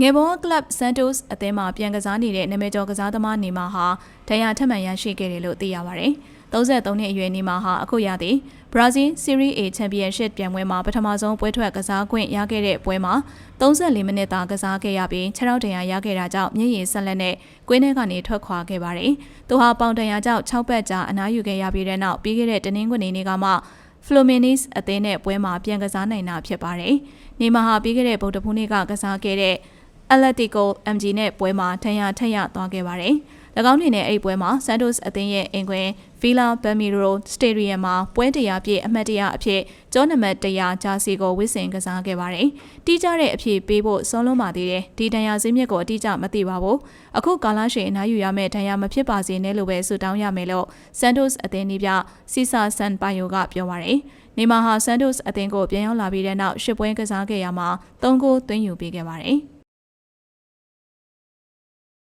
ငယ်ဘောကလပ်ဆန်တိုစ်အသင်းမှာပြန်ကစားနေတဲ့နာမည်ကျော်ကစားသမားနေမာဟာဒဏ်ရာထပ်မံရရှိခဲ့တယ်လို့သိရပါဗျ။33နှစ်အရွယ်နေမာဟာအခုရသည်ဘရာဇီးစီးရီး A ချန်ပီယံရှစ်ပြိုင်ပွဲမှာပထမဆုံးပွဲထွက်ကစားခွင့်ရခဲ့တဲ့ပွဲမှာ34မိနစ်သာကစားခဲ့ရပြီး6ရောက်ဒဏ်ရာရခဲ့တာကြောင့်မျက်ရည်ဆက်လက်နဲ့ကွင်းထဲကနေထွက်ခွာခဲ့ပါတယ်။သူဟာပေါင်ဒဏ်ရာကြောင့်6ပတ်ကြာအနားယူခဲ့ရပြီးတဲ့နောက်ပြီးခဲ့တဲ့တနင်္ဂနွေနေ့ကမှ Fluminense အသင်းနဲ့ပွဲမှာပြန်ကစားနိုင်တာဖြစ်ပါတယ်။နေမာဟာပြီးခဲ့တဲ့ဗုဒ္ဓဖူးနေ့ကကစားခဲ့တဲ့ Atletico MG နဲ့ပွဲမှာထန်ရထက်ရသွားခဲ့ပါတယ်။၎င်းအနေနဲ့အဲ့ဒီပွဲမှာ Santos အသင်းရဲ့အင်ကွင် Villa Belmiro Stadium မှာပွဲတရားပြည့်အမှတ်တရအဖြစ်ကျောနံပါတ်100ဂျာစီကိုဝစ်ဆင်ကစားခဲ့ပါတယ်။တီးကြတဲ့အဖြစ်ပေးဖို့စောလုံးပါသေးတယ်။ဒီတန်ရာစင်းမြစ်ကိုအတိအကျမသိပါဘူး။အခုကာလာရှိန်အနားယူရမယ့်တန်ရာမဖြစ်ပါစေနဲ့လို့ပဲဆုတောင်းရမယ်လို့ Santos အသင်းဒီပြစီဆာဆန်ပိုင်ယိုကပြောပါတယ်။နေမာဟာ Santos အသင်းကိုပြန်ရောက်လာပြီးတဲ့နောက်ရှစ်ပွဲကစားခဲ့ရမှာ၃ဂိုးသွင်းယူပေးခဲ့ပါတယ်။